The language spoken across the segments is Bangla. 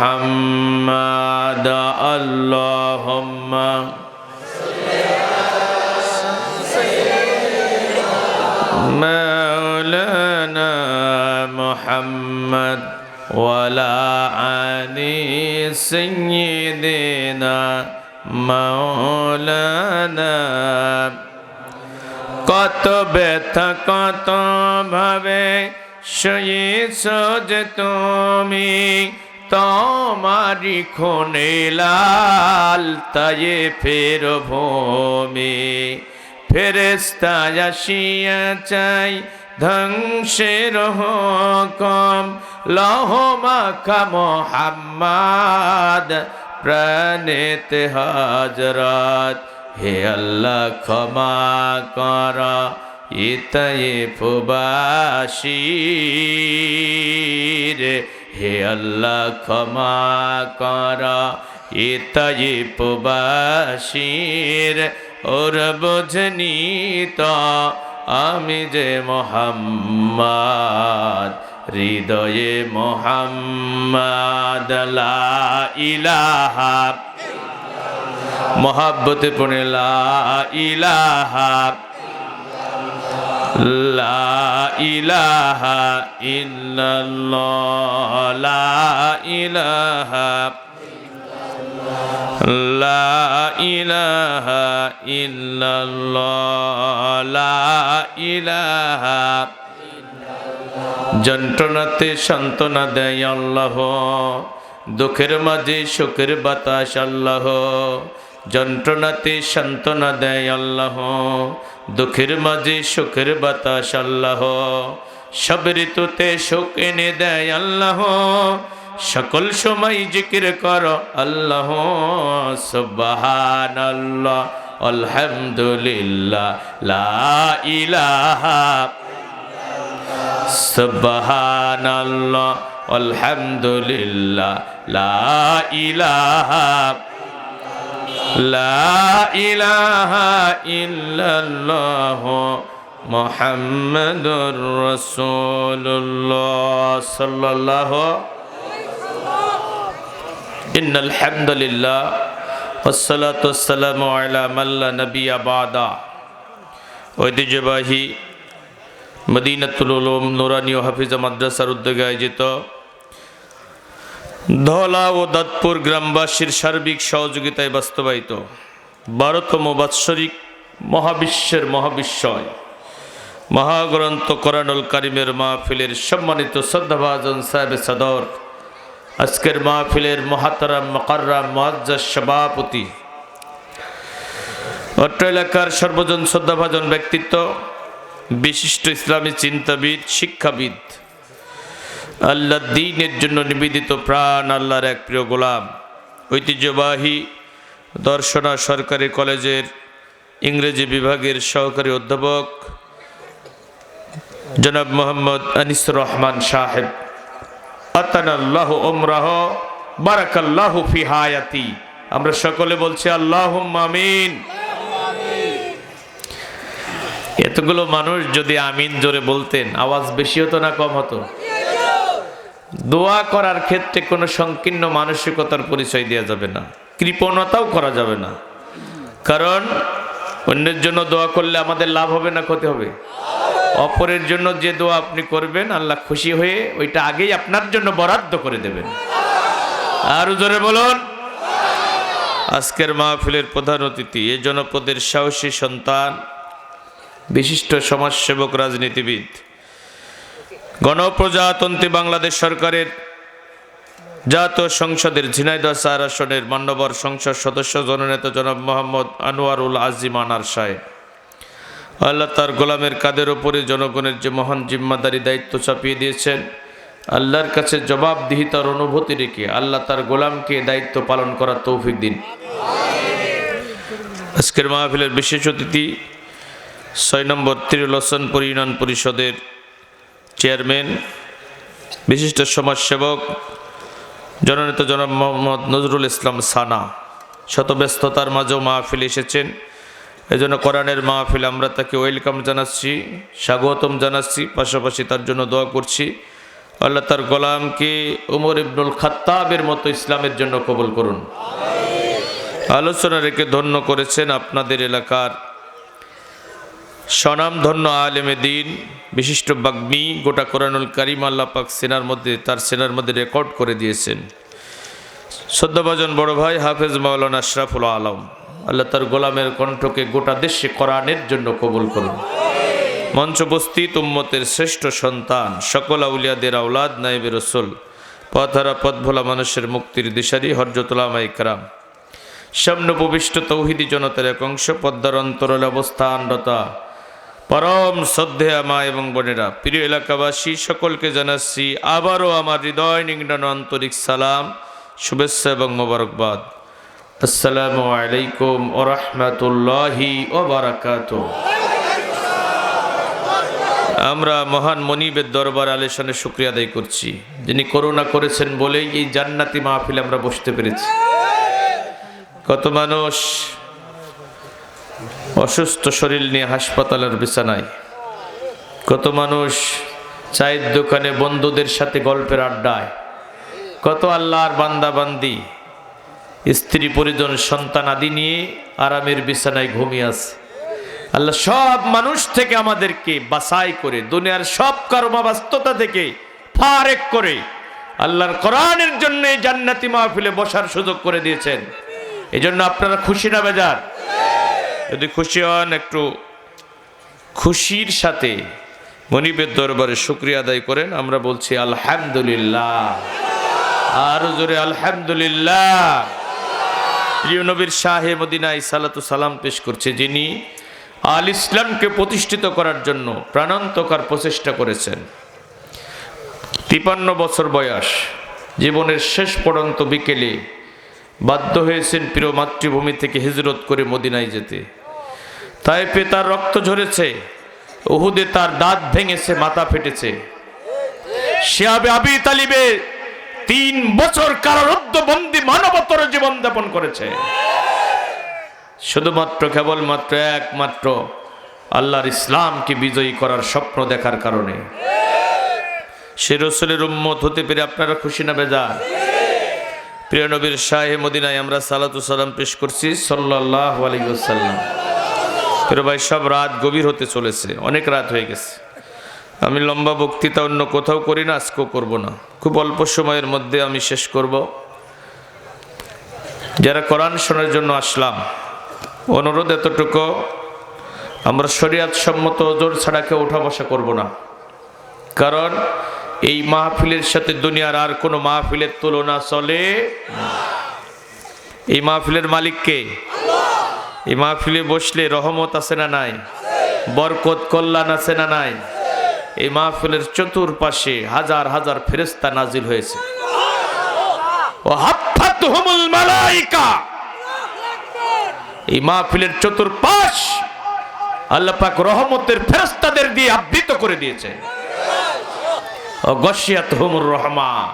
محمد اللهم مولانا محمد ولا علي سيدنا مولانا কত ব্যথা কত ভাবে সয়েছ যে তুমি তোমারি খুনে লাল তায়ে ফের ভোমে। ফেরেস্তা আসিয়া চাই, ধ্বংসের হুকম। লহ মাখা মোহাম্মদ, প্রাণেতে হাজরাত। হে আল্লাহ ক্ষমা কর ইতায়ে ফুবাসি হে আল্লাহ ক্ষমা কর ইতায়ে ফুবাসির ওর বোঝনি তো আমি যে মোহাম্মদ, হৃদয়ে মোহাম্মদ, লা ইলাহা মোহাব্বতে পড়ে লা ইলাহা লা ইলাহা ইল্লাল্লাহ, লা ইলাহা লা ইলাহা ইল্লাল্লাহ, লা ইলাহা যন্ত্রণাতে সান্ত্বনা দেয় আল্লাহ, দুঃখের মাঝে সুখের বাতাস আল্লাহ। যন্ত্রণাতে সান্ত্বনা দেয় আল্লাহ। দুঃখের মাঝে সুখের বাতাস আল্লাহ। সব ঋতুতে সুখ এনে দেয় আল্লাহ। সকল সময় জিকির কর আল্লাহ। সুবহান আল্লাহ আলহামদুলিল্লাহ, লা ইলাহা সুবহান আল্লাহ আলহামদুলিল্লাহ, লা ইলাহা লা ইলাহা ইল্লাল্লাহ মুহাম্মাদুর রাসূলুল্লাহ সাল্লাল্লাহু ইন্নাল হামদুলিল্লাহ والصلاة والسلام على من لا نبي بعد ঐতিহ্যবাহী মদিনাতুল উলুম নুরানি ও হাফিজা মাদ্রাসার উদ্যোগে আয়োজিত ধলা ও দাঁতপুর গ্রামবাসীর সার্বিক সহযোগিতায় বাস্তবায়িত বারোতম বাৎসরিক মহাবিশ্বের মহাবিশ্বয়। মহাগ্রন্থ কোরআনুল কারিমের মাহফিলের সম্মানিত শ্রদ্ধাভাজন সাহেব সদর। আজকের মাহফিলের মহাতারাম, মকাররাম মহাজ্জার সভাপতি। অট্ট এলাকার সর্বজন শ্রদ্ধাভাজন ব্যক্তিত্ব, বিশিষ্ট ইসলামী চিন্তাবিদ, শিক্ষাবিদ। আল্লাহ দিনের জন্য নিবেদিত প্রাণ, আল্লাহর এক প্রিয় গোলাম। ঐতিহ্যবাহী দর্শনা সরকারি কলেজের ইংরেজি বিভাগের সহকারী অধ্যাপক জনাব মোহাম্মদ আনিসুর রহমান সাহেব। আতানাল্লাহ ওমরাহ বারাকাল্লাহু ফি হায়াতি আমরা সকলে বলছি আল্লাহ আমিন। এতগুলো মানুষ যদি আমিন জোরে বলতেন, আওয়াজ বেশি হতো না, কম হতো? দোয়া করার ক্ষেত্রে কোনো সংকীর্ণ মানসিকতার পরিচয় দেওয়া যাবে না। কৃপণতাও করা যাবে না। কারণ, অন্যের জন্য দোয়া করলে আমাদের লাভ হবে না, ক্ষতি হবে। অপরের জন্য যে দোয়া আপনি করবেন, আল্লাহ খুশি হয়ে ওইটা আগেই আপনার জন্য বরাদ্দ করে দেবেন। আর জোরে বলুন। আজকের মাহফিলের প্রধান অতিথি, এ জনপদের সাহসী সন্তান, বিশিষ্ট সমাজসেবক, রাজনীতিবিদ গণপ্রজাতন্ত্রী বাংলাদেশ সরকারের জাতীয় সংসদের ঝিনাইদহ চার আসনের মান্যবর সংসদ সদস্য জননেতা জনাব মোহাম্মদ আনোয়ারুল আজিম আনার সাহেব। আল্লাহ তার গোলামের কাদের ওপরে জনগণের যে মহান জিম্মাদারি দায়িত্ব চাপিয়ে দিয়েছেন, আল্লাহর কাছে জবাবদিহিতার অনুভূতি রেখে আল্লাহ তার গোলামকে দায়িত্ব পালন করার তৌফিক দিন। আজকের মাহফিলের বিশেষ অতিথি ছয় নম্বর ত্রিলোচনপুর ইউনিয়ন পরিষদের চেয়ারম্যান, বিশিষ্ট সমাজসেবক, জননেতা জনাব মোহাম্মদ নজরুল ইসলাম সানা। শত ব্যস্ততার মাঝেও মাহফিল এসেছেন। এজন্য কোরআনের মাহফিল আমরা তাকে ওয়েলকাম জানাচ্ছি, স্বাগতম জানাচ্ছি। পাশাপাশি তার জন্য দোয়া করছি। আল্লাহ তার গোলামকে উমর ইবনুল খাত্তাবের মতো ইসলামের জন্য কবুল করুন। আলোচনা রেখে ধন্য করেছেন আপনাদের এলাকার স্বনামধন্য আলেমে দিন, বিশিষ্ট বাগ্মী গোটা কোরআনুল কারিম আল্লাহ পাক সেনার মধ্যে, তার সেনার মধ্যে রেকর্ড করে দিয়েছেন। সদ্যভাজন বড় ভাই হাফেজ মাওলানা আশরাফুল আলম, আল্লাহ তার গোলামের কণ্ঠকে গোটা দেশে কোরআনের জন্য কবুল করুন। মঞ্চ উপস্থিত উম্মতের শ্রেষ্ঠ সন্তান, সকল আউলিয়াদের আউলাদ নাইবে রসুল, পথহারা পথ ভোলা মানুষের মুক্তির দিশারি হরজতুলামা ইকরাম সামনে উপবিষ্ট তৌহিদি জনতার এক অংশ, পদ্মার অন্তরালে অবস্থানরতা পরম শ্রদ্ধেয়া মা এবং বোনেরা, প্রিয় এলাকাবাসী, সকলকে জানাচ্ছি আবারও আমার হৃদয় নিংড়ানো আন্তরিক সালাম, শুভেচ্ছা এবং মোবারকবাদ। আসসালামু আলাইকুম ও রহমতুল্লাহি ও বারাকাত আমরা মহান মনিবের দরবার আলেশানে শুক্রিয়া আদায় করছি। যিনি করুণা করেছেন বলেই এই জান্নাতি মাহফিলে আমরা বসতে পেরেছি। কত মানুষ অসুস্থ শরীর নিয়ে হাসপাতালের বিছানায়। কত মানুষ চায়ের দোকানে বন্ধুদের সাথে গল্পের আড্ডায়। কত আল্লাহর বান্দাবান্দি। স্ত্রী পরিজন সন্তান আদি নিয়ে আরামের বিছানায় ঘুমিয়ে আছে। আল্লাহ সব মানুষ থেকে আমাদেরকে বাছাই করে, দুনিয়ার সব কর্মব্যস্ততা থেকে ফারেক করে আল্লাহর কোরআনের জন্য জান্নাতি মাহফিলে বসার সুযোগ করে দিয়েছেন। এই জন্য আপনারা খুশি না বেজার। খুশি হন, একটু খুশির সাথে মনিবের দরবারে শুক্রিয়া আদায় করেন। আমরা বলছি আলহামদুলিল্লাহ। আরও জোরে আলহামদুলিল্লাহ। প্রিয় নবীর শাহে মদিনায় সালাতু সালাম পেশ করছে, যিনি আল ইসলামকে প্রতিষ্ঠিত করার জন্য প্রাণান্তকার প্রচেষ্টা করেছেন। তিপান্ন বছর বয়স, জীবনের শেষ পর্যন্ত বিকেলে বাধ্য হয়েছেন প্রিয় মাতৃভূমি থেকে হিজরত করে মদিনায় যেতে। তাই পে তার রক্ত ঝরেছে, উহুদে তার দাঁত ভেঙেছে, মাথা ফেটেছে। শিয়াবে আবি তালিবে তিন বছর কারারুদ্ধ বন্দি মানবতর জীবন যাপন করেছে। শুধুমাত্র কেবলমাত্র একমাত্র আল্লাহর ইসলামকে বিজয়ী করার স্বপ্ন দেখার কারণে। সে রসুলের উম্মত হতে পেরে আপনারা খুশি না বেজার? প্রিয় নবীর শাহে মদিনায় আমরা সালাতু সালাম পেশ করছি সাল্লাহ আলাইসাল্লাম প্রিয় ভাই, সব রাত গভীর হতে চলেছে, অনেক রাত হয়ে গেছে। আমি লম্বা বক্তৃতা অন্য কোথাও করি না, আজকেও করব না। খুব অল্প সময়ের মধ্যে আমি শেষ করব। যারা কোরআন শোনার জন্য আসলাম, অনুরোধ এতটুকু, আমরা শরিয়াত সম্মত ওজোর ছাড়া কেউ উঠা বসা করব না। কারণ এই মাহফিলের সাথে দুনিয়ার আর কোনো মাহফিলের তুলনা চলে এই মাহফিলের মালিককে এই মাহফিলে বসলে রহমত আছে না নাই? বরকত, কল্যাণ আছে না নাই? এই মাহফিলের চতুর্পাশে হাজার হাজার ফেরেস্তা নাজিল হয়েছে। মাহফিলের চতুর্পাশ রহমতের দিয়ে আবৃত করে দিয়েছে। ও গসিয়াত হুমুর রহমা।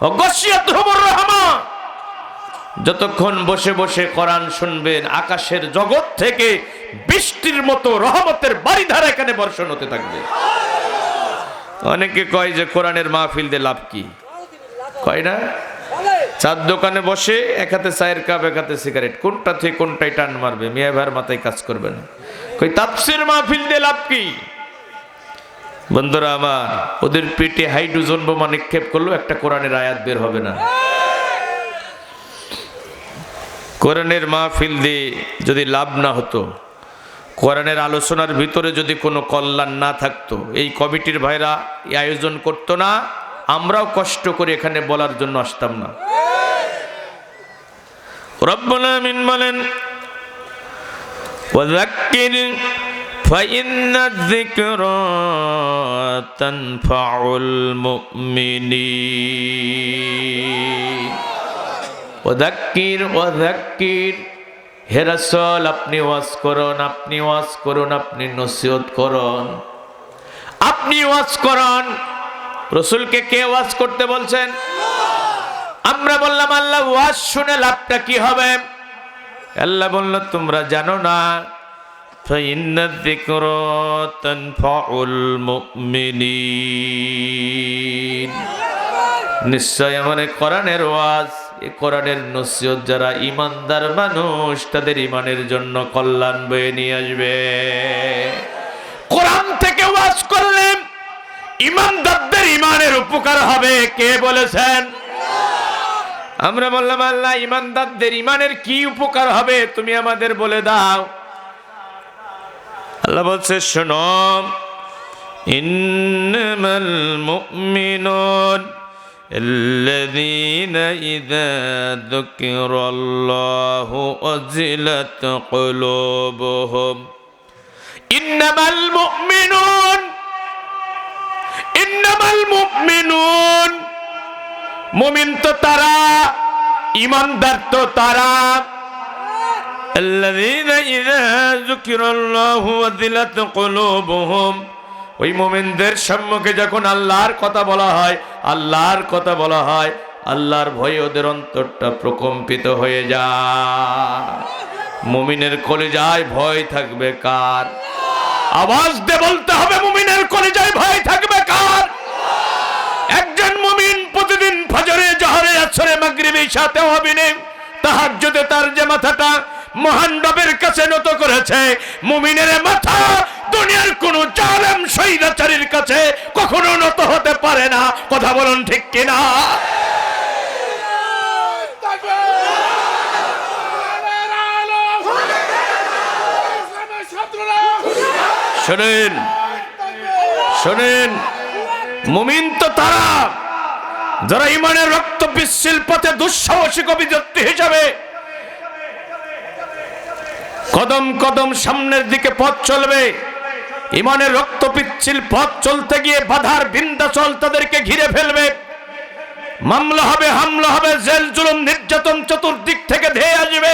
ও গসিয়াত হুমুর রহমা। যতক্ষণ বসে বসে কোরআন শুনবেন, আকাশের জগৎ থেকে বৃষ্টির মতো রহমতের বাড়িধারা এখানে বর্ষণ হতে থাকবে। অনেকে কয় যে কোরআনের মাহফিল দিয়ে লাভ কি? কয় না? চার দোকানে বসে এক হাতে চায়ের কাপ, এক হাতে সিগারেট। কোনটা থেকে কোনটাই টান মারবে? মিয়া ভাইয়ের মাথায় কাজ করবে না। কই, তাপসির মাহফিল দিয়ে লাভ কি? বন্ধুরা আমার, ওদের পেটে হাইড্রোজন বোমা নিক্ষেপ করলেও একটা কোরআনের আয়াত বের হবে না। কোরআনের মাহফিল দিয়ে যদি লাভ না হতো কোরআনের আলোচনার ভিতরে যদি কোনো কল্যাণ না থাকতো এই কমিটির ভাইরা এই আয়োজন করতো না আমরাও কষ্ট করে এখানে বলার জন্য আসতাম না রব্বুল আমিন বলেন وذكر فإن الذكرى تنفع المؤمنين ওদাক্কির ওদাক্কির হেরাসল আপনি ওয়াজ করুন, আপনি ওয়াজ করুন, আপনি নসিহত করুন। আপনি ওয়াজ করুন। রসুলকে কে ওয়াজ করতে বলছেন? আমরা বললাম, আল্লাহ, ওয়াজ শুনে লাভটা কি হবে? আল্লাহ বলল, তোমরা জানো না। নিশ্চয় আমার কোরআনের ওয়াজ এই কোরআনের নসিহত যারা ইমানদার মানুষ, তাদের ইমানের জন্য কল্যাণ বয়ে নিয়ে আসবে। কোরআন থেকে ওয়াজ করলেন ইমানদারদের ইমানের উপকার হবে, কে বলেছেন? আমরা বললাম, আল্লাহ, ইমানদারদের ইমানের কি উপকার হবে, তুমি আমাদের বলে দাও। আল্লাহ বলছে, শোনো, ইন্নামাল মুমিনুন الذين إذا ذكر الله وجلت قلوبهم إنما المؤمنون إنما المؤمنون মুমিন তো তারা ইমানদার তো তারা الذين إذا ذكر الله وذلت قلوبهم ওই মোমিনদের সম্মুখে যখন আল্লাহর কথা বলা হয় আল্লাহর কথা বলা হয়, আল্লাহর ভয়ে ওদের অন্তরটা প্রকম্পিত হয়ে যায়। মুমিনের কলেজায় ভয় থাকবে কার? আওয়াজ দিয়ে বলতে হবে, মুমিনের কলেজায় ভয় থাকবে কার? একজন মুমিন প্রতিদিন ফজরে, জহরে, আসরে মাগরিবে সাথে হবিনে তাহার যদি তার যে মাথাটা মহান রবের কাছে নত করেছে। মুমিনের মাথা দুনিয়ার কোন জালেম শহীদাচারীর কাছে কখনো নত হতে পারে না। কথা বলুন ঠিক কিনা? শোনেন শোনেন। মুমিন তো তারা, যারা ইমানের রক্ত বিশৃল পথে দুঃসাহসিক অভিযাত্রী হিসাবে কদম কদম সামনের দিকে পথ চলবে। ইমানের রক্ত পিচ্ছিল পথ চলতে গিয়ে বাধার বিন্দাচল তাদেরকে ঘিরে ফেলবে। মামলা হবে, হামলা হবে, জেল জুলুম, নির্যাতন চতুর্দিক থেকে ধেয়ে আসবে।